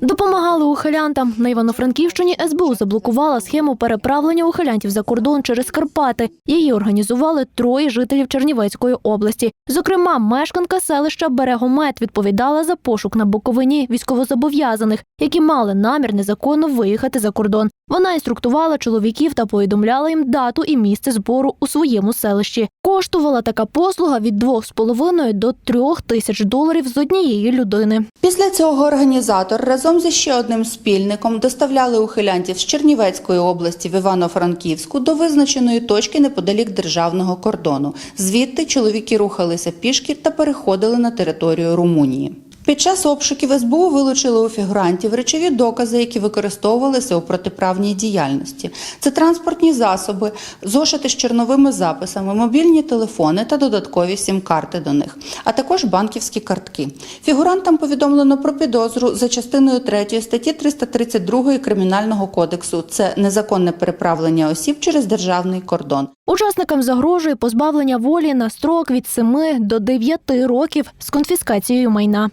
Допомагали ухилянтам. На Івано-Франківщині СБУ заблокувала схему переправлення ухилянтів за кордон через Карпати. Її організували троє жителів Чернівецької області. Зокрема, мешканка селища Берегомет відповідала за пошук на Буковині військовозобов'язаних, які мали намір незаконно виїхати за кордон. Вона інструктувала чоловіків та повідомляла їм дату і місце збору у своєму селищі. Коштувала така послуга від 2,5 до 3 тисяч доларів з однієї людини. Після цього організатор разом зі ще одним спільником доставляли ухилянтів з Чернівецької області в Івано-Франківську до визначеної точки неподалік державного кордону. Звідти чоловіки рухалися пішки та переходили на територію Румунії. Під час обшуків СБУ вилучили у фігурантів речові докази, які використовувалися у протиправній діяльності. Це транспортні засоби, зошити з чорновими записами, мобільні телефони та додаткові сім-карти до них, а також банківські картки. Фігурантам повідомлено про підозру за частиною 3 статті 332 Кримінального кодексу. Це незаконне переправлення осіб через державний кордон. Учасникам загрожує позбавлення волі на строк від 7 до 9 років з конфіскацією майна.